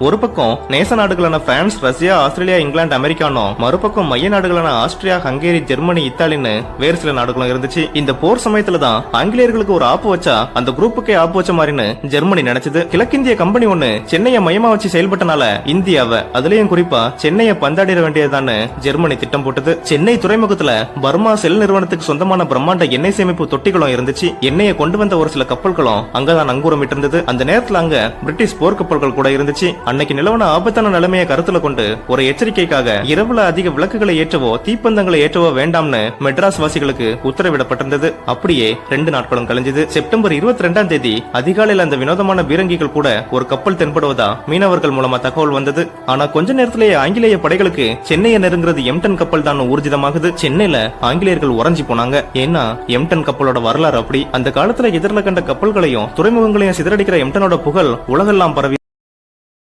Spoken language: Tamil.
ஒரு பக்கம் நேச நாடுகளான பிரான்ஸ் ரஷ்யா ஆஸ்திரேலியா இங்கிலாந்து அமெரிக்கானோ மறுபக்கம் மைய நாடுகளான ஆஸ்திரியா ஹங்கேரி ஜெர்மனி இத்தாலின்னு வேறு சில நாடுகளும் இருந்துச்சு. இந்த போர் சமயத்துல தான் ஆங்கிலேயர்களுக்கு ஒரு ஆப்பு வச்சா அந்த குரூப்புக்கே ஆப்பு வச்ச மாதிரின்னு ஜெர்மனி நினைச்சது. கிழக்கிந்திய கம்பெனி ஒண்ணு சென்னையை மையமா வச்சு செயல்பட்டனால இந்தியாவை அதுலயும் குறிப்பா சென்னையை பந்தாடிட வேண்டியதுதான்னு ஜெர்மனி திட்டம் போட்டது. சென்னை துறைமுகத்துல பர்மா செல் நிறுவனத்துக்கு சொந்தமான பிரம்மாண்ட எண்ணெய் சேமிப்பு தொட்டிகளும் இருந்துச்சு. எண்ணெயை கொண்டு வந்த ஒரு சில கப்பல்களும் அங்கதான் அங்கூரமிட்டு இருந்தது அந்த நேரத்துல அங்க பிரிட்டிஷ் போர்க்கப்பல்கள் கூட இருந்துச்சு. அன்னைக்கு நிலவன ஆபத்தான நிலைமையை கருத்துல கொண்டு ஒரு எச்சரிக்கைக்காக இரவுல அதிக விளக்குகளை ஏற்றவோ தீப்பந்தங்களை ஏற்றவோ வேண்டாம்னு மெட்ராஸ் வாசிகளுக்கு உத்தரவிடப்பட்டிருந்தது. அப்படியே ரெண்டு நாட்களும் கழிஞ்சது. செப்டம்பர் இருபத்தி ரெண்டாம் தேதி அதிகாலையில் அந்த வினோதமான பீரங்கிகள் கூட ஒரு கப்பல் தென்படுவதா மீனவர்கள் மூலமா தகவல் வந்தது. ஆனா கொஞ்ச நேரத்திலேயே ஆங்கிலேய படைகளுக்கு சென்னையை நெருங்குறது எம்டன் கப்பல் தான் ஊர்ஜிதமாகுது. சென்னையில ஆங்கிலேயர்கள் உறைஞ்சி போனாங்க. ஏன்னா எம்டன் கப்பலோட வரலாறு அப்படி. அந்த காலத்துல எதிரில கண்ட கப்பல்களையும் துறைமுகங்களையும் சிதறடிக்கிற எம்டனோட புகழ் உலகெல்லாம் பரவி